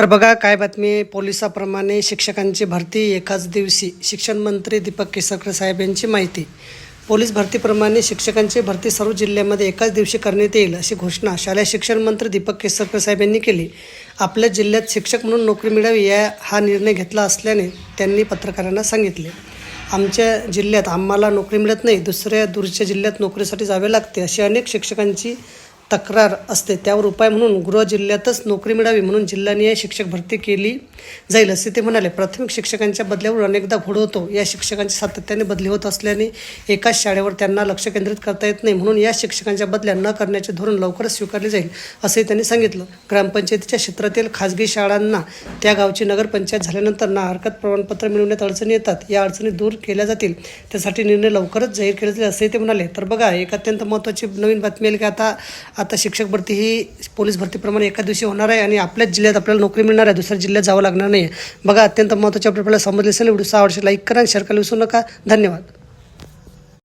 तर बघा काय बातमी पोलिसाप्रमाणे शिक्षकांची भरती एकाच दिवशी. शिक्षण मंत्री दीपक केसरकर साहेब यांची माहिती. पोलीस भरतीप्रमाणे शिक्षकांची भरती सर्व जिल्ह्यामध्ये एकाच दिवशी करण्यात येईल अशी घोषणा शालेय शिक्षण मंत्री दीपक केसरकर साहेब यांनी केली. आपल्या जिल्ह्यात शिक्षक म्हणून नोकरी मिळावी या हा निर्णय घेतला असल्याने त्यांनी पत्रकारांना सांगितले. आमच्या जिल्ह्यात आम्हाला नोकरी मिळत नाही दुसऱ्या दूरच्या जिल्ह्यात नोकरीसाठी जावे लागते अशी अनेक शिक्षकांची तक्रार असते. त्यावर उपाय म्हणून गृह जिल्ह्यातच नोकरी मिळावी म्हणून जिल्हानिहाय शिक्षक भरती केली जाईल असे ते म्हणाले. प्राथमिक शिक्षकांच्या बदल्यावर अनेकदा घोड होतो. या शिक्षकांची सातत्याने बदली होत असल्याने एकाच शाळेवर त्यांना लक्ष केंद्रित करता येत नाही. म्हणून या शिक्षकांच्या बदल्या न करण्याचे धोरण लवकरच स्वीकारले जाईल असंही त्यांनी सांगितलं. ग्रामपंचायतीच्या क्षेत्रातील खाजगी शाळांना त्या गावची नगरपंचायत झाल्यानंतर ना हरकत प्रमाणपत्र मिळवण्यात अडचणी येतात. या अडचणी दूर केल्या जातील. त्यासाठी निर्णय लवकरच जाहीर केले जाईल असेही ते म्हणाले. तर बघा एक अत्यंत महत्त्वाची नवीन बातमी आली की आता आता शिक्षक भरती ही पोलीस भरतीप्रमाणे एका दिवशी होणार आहे आणि आपल्याच जिल्ह्यात आपल्याला नोकरी मिळणार आहे. दुसऱ्या जिल्ह्यात जावं लागणार नाही बघा अत्यंत महत्त्वाची आपल्याला समजले असेल व्हिडिओ आवडशे लाईक करा आणि शेअर करायला विसरू नका. धन्यवाद.